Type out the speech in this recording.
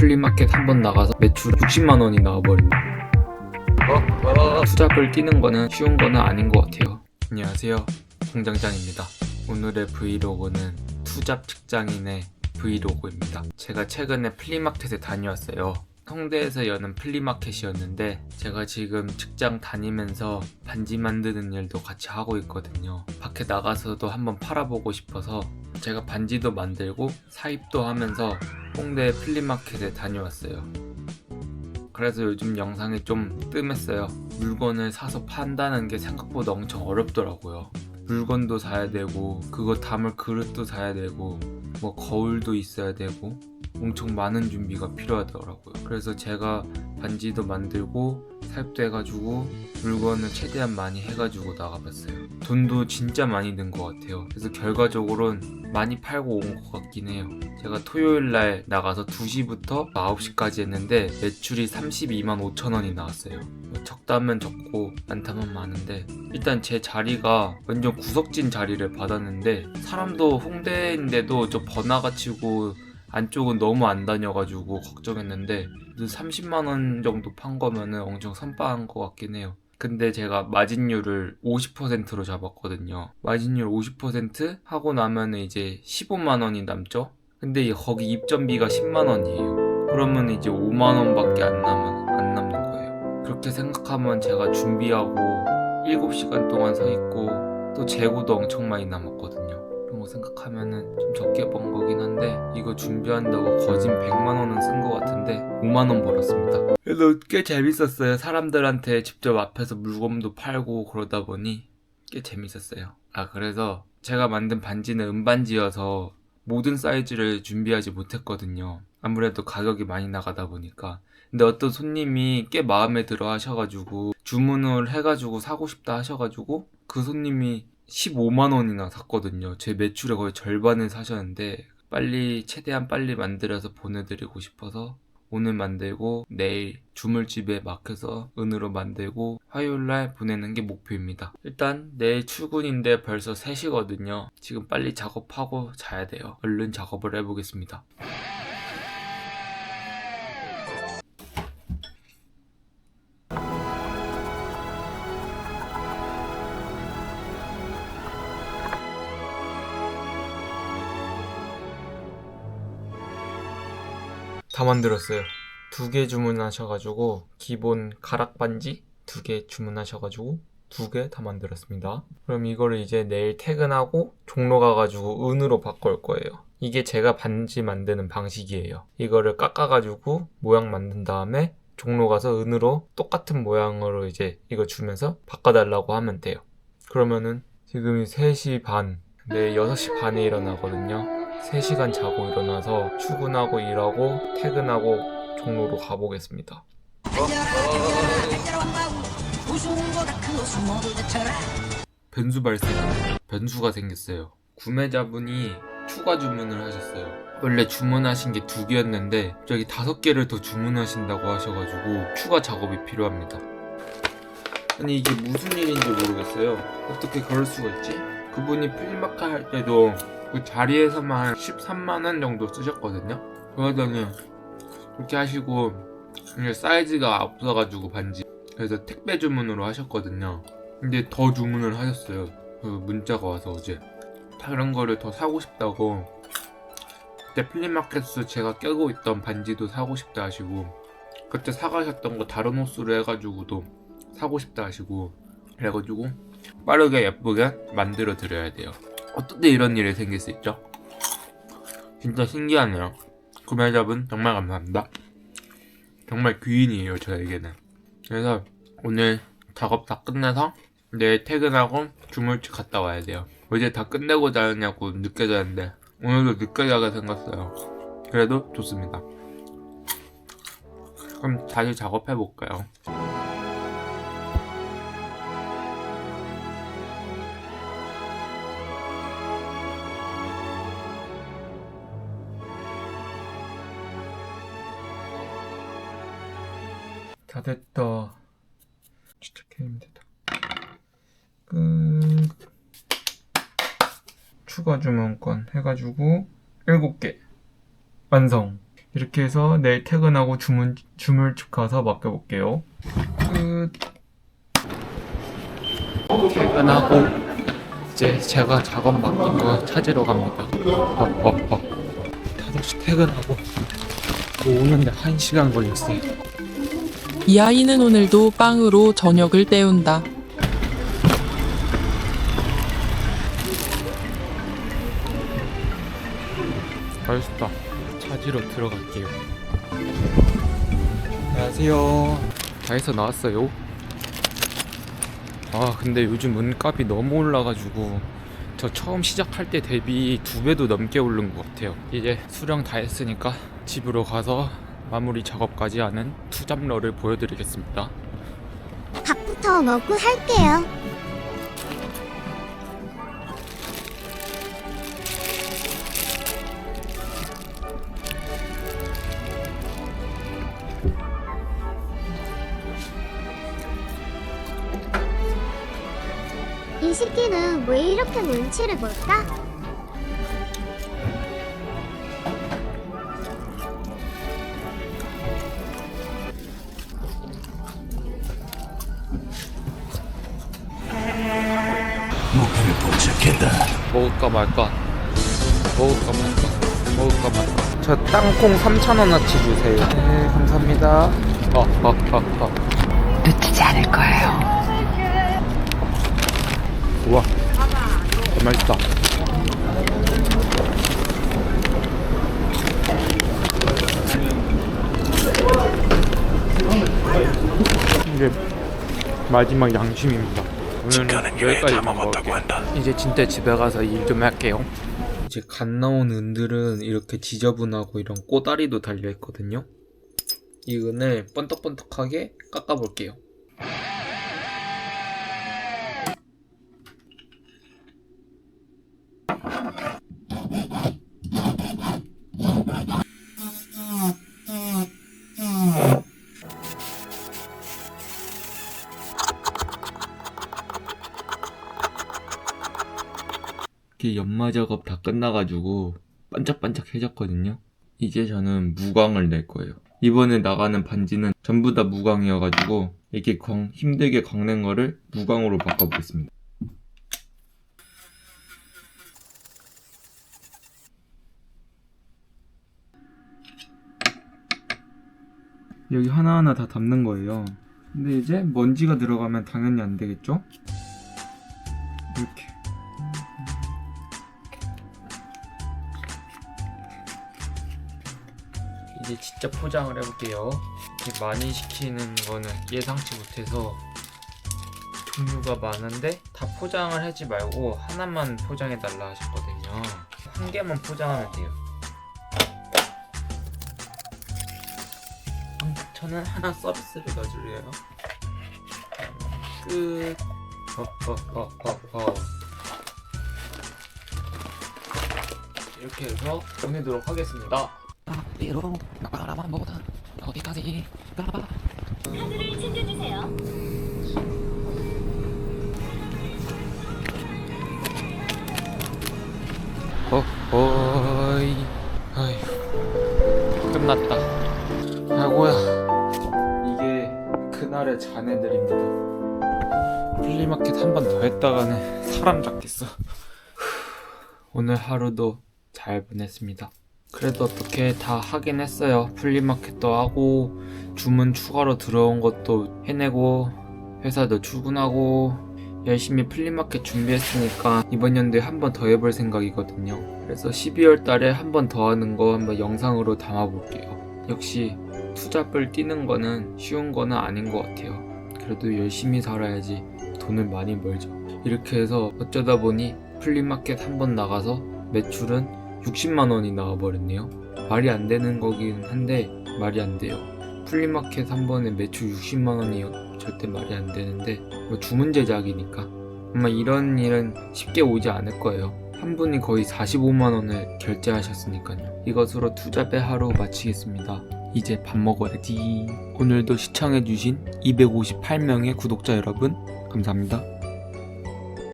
플리마켓 한 번 나가서 매출 60만 원이 나와버립니다. 투잡을 뛰는 거는 쉬운 거는 아닌 것 같아요. 안녕하세요. 공장장입니다. 오늘의 브이로그는 투잡 직장인의 브이로그입니다. 제가 최근에 플리마켓에 다녀왔어요. 홍대에서 여는 플리마켓이었는데 제가 지금 직장 다니면서 반지 만드는 일도 같이 하고 있거든요. 밖에 나가서도 한번 팔아보고 싶어서 제가 반지도 만들고 사입도 하면서 홍대 플리마켓에 다녀왔어요. 그래서 요즘 영상이 좀 뜸했어요. 물건을 사서 판다는 게 생각보다 엄청 어렵더라고요. 물건도 사야 되고 그거 담을 그릇도 사야 되고 뭐 거울도 있어야 되고 엄청 많은 준비가 필요하더라고요. 그래서 제가 반지도 만들고 사입도 해가지고 물건을 최대한 많이 해가지고 나가봤어요. 돈도 진짜 많이 든 것 같아요. 그래서 결과적으로는 많이 팔고 온 것 같긴 해요. 제가 토요일 날 나가서 2시부터 9시까지 했는데 매출이 32만 5천 원이 나왔어요. 뭐 적다면 적고 많다면 많은데 일단 제 자리가 완전 구석진 자리를 받았는데 사람도 홍대인데도 저 번화가 치고 안쪽은 너무 안 다녀가지고 걱정했는데 30만 원 정도 판 거면은 엄청 선빵한 것 같긴 해요. 근데 제가 마진율을 50%로 잡았거든요. 마진율 50% 하고 나면 이제 15만 원이 남죠. 근데 이- 거기 입점비가 10만 원이에요. 그러면 이제 5만 원밖에 안 남은 안 남는 거예요. 그렇게 생각하면 제가 준비하고 7시간 동안 서 있고 또 재고도 엄청 많이 남았거든요. 생각하면은 좀 적게 번 거긴 한데 이거 준비한다고 거진 100만 원은 쓴 것 같은데 5만 원 벌었습니다. 그래도 꽤 재밌었어요. 사람들한테 직접 앞에서 물건도 팔고 그러다 보니 꽤 재밌었어요. 아 그래서 제가 만든 반지는 은반지여서 모든 사이즈를 준비하지 못했거든요. 아무래도 가격이 많이 나가다 보니까. 근데 어떤 손님이 꽤 마음에 들어 하셔가지고 주문을 해가지고 사고 싶다 하셔가지고 그 손님이 15만 원이나 샀거든요. 제 매출의 거의 절반을 사셨는데 빨리 최대한 빨리 만들어서 보내드리고 싶어서 오늘 만들고 내일 주물집에 맡겨서 은으로 만들고 화요일 날 보내는 게 목표입니다. 일단 내일 출근인데 벌써 3시거든요. 지금 빨리 작업하고 자야 돼요. 얼른 작업을 해보겠습니다. 다 만들었어요. 두 개 주문하셔가지고 기본 가락 반지 두 개 주문하셔가지고 두 개 다 만들었습니다. 그럼 이거를 이제 내일 퇴근하고 종로 가가지고 은으로 바꿀 거예요. 이게 제가 반지 만드는 방식이에요. 이거를 깎아가지고 모양 만든 다음에 종로 가서 은으로 똑같은 모양으로 이제 이거 주면서 바꿔달라고 하면 돼요. 그러면은 지금이 3시 반, 내일 6시 반에 일어나거든요. 3시간 자고 일어나서 출근하고 일하고 퇴근하고 종로로 가보겠습니다. 변수 발생. 변수가 생겼어요. 구매자분이 추가 주문을 하셨어요. 원래 주문하신 게 두 개였는데 갑자기 다섯 개를 더 주문하신다고 하셔가지고 추가 작업이 필요합니다. 아니 이게 무슨 일인지 모르겠어요. 어떻게 그럴 수가 있지? 그분이 플리마켓 할 때도 그 자리에서만 13만 원 정도 쓰셨거든요. 그러더니 그렇게 하시고 사이즈가 없어가지고 반지 그래서 택배 주문으로 하셨거든요. 근데 더 주문을 하셨어요. 그 문자가 와서 어제 다른 거를 더 사고 싶다고 그때 플리마켓에서 제가 껴고 있던 반지도 사고 싶다 하시고 그때 사가셨던 거 다른 옷으로 해가지고도 사고 싶다 하시고 그래가지고 빠르게 예쁘게 만들어 드려야 돼요. 어떻게 이런 일이 생길 수 있죠? 진짜 신기하네요. 구매자분 정말 감사합니다. 정말 귀인이에요 저에게는. 그래서 오늘 작업 다 끝내서 내일 퇴근하고 주물집 갔다 와야 돼요. 어제 다 끝내고 자느냐고 늦게 자는데 오늘도 늦게 자게 생겼어요. 그래도 좋습니다. 그럼 다시 작업해 볼까요? 다 됐다. 진짜 개 힘들다. 끝. 추가 주문권 해가지고 7개 완성. 이렇게 해서 내일 퇴근하고 주문, 주물집 가서 맡겨볼게요. 끝. 퇴근하고 이제 제가 작업 맡긴 거 찾으러 갑니다. 어, 어, 어. 5시 퇴근하고 또 오는데 1시간 걸렸어요. 이 아이는 오늘도 빵으로 저녁을 때운다. 맛있다. 찾으러 들어갈게요. 안녕하세요. 다해서 나왔어요. 아 근데 요즘 은값이 너무 올라가지고 저 처음 시작할 때 대비 두 배도 넘게 오른 것 같아요. 이제 수령 다 했으니까 집으로 가서 마무리 작업까지 하는 투잡러를 보여드리겠습니다. 밥부터 먹고 할게요. 이 새끼는 왜 이렇게 눈치를 볼까? 먹을까 말까? 먹을까 말까? 먹을까 말까? 저 땅콩 3,000원어치 주세요. 네 감사합니다. 어, 어, 어, 어. 놓치지 않을 거예요. 우와 더 맛있다. 이게 마지막 양심입니다 오늘은 여기까지만 먹을게요. 이제 진짜 집에 가서 일 좀 할게요. 이제 갓 나온 은들은 이렇게 지저분하고 이런 꼬다리도 달려 있거든요. 이 은을 번떡번떡하게 깎아볼게요 이렇게 연마 작업 다 끝나가지고 반짝반짝해졌거든요. 이제 저는 무광을 낼 거예요. 이번에 나가는 반지는 전부 다 무광이어가지고 이렇게 광- 힘들게 광낸 거를 무광으로 바꿔보겠습니다. 여기 하나하나 다 담는 거예요. 근데 이제 먼지가 들어가면 당연히 안 되겠죠? 이렇게. 이제 진짜 포장을 해볼게요. 이렇게 많이 시키는 거는 예상치 못해서 종류가 많은데 다 포장을 하지 말고 하나만 포장해 달라 하셨거든요. 한 개만 포장하면 돼요. 음, 저는 하나 서비스를 넣어줄래요. 끝. 허허허허허. 이렇게 해서 보내도록 하겠습니다. 앞뒤로 바라만 보다 어디까지 가봐. 어허이. 아휴 끝났다. 아이고야. 이게 그날의 자네들입니다. 플리마켓 한 번 더 했다가는 사람 잡겠어. 오늘 하루도 잘 보냈습니다 그래도 어떻게 다 하긴 했어요 플리마켓도 하고 주문 추가로 들어온 것도 해내고 회사도 출근하고 열심히 플리마켓 준비했으니까 이번 연도에 한 번 더 해볼 생각이거든요. 그래서 12월 달에 한 번 더 하는 거 한번 영상으로 담아볼게요. 역시 투잡을 뛰는 거는 쉬운 거는 아닌 것 같아요. 그래도 열심히 살아야지 돈을 많이 벌죠. 이렇게 해서 어쩌다 보니 플리마켓 한 번 나가서 매출은 60만 원이 나와버렸네요. 말이 안 되는 거긴 한데 말이 안 돼요. 플리마켓 한 번에 매출 60만 원이 절대 말이 안 되는데 뭐 주문 제작이니까 아마 이런 일은 쉽게 오지 않을 거예요. 한 분이 거의 45만 원을 결제하셨으니까요. 이것으로 투잡의 하루 마치겠습니다. 이제 밥 먹어야지. 오늘도 시청해주신 258명의 구독자 여러분 감사합니다.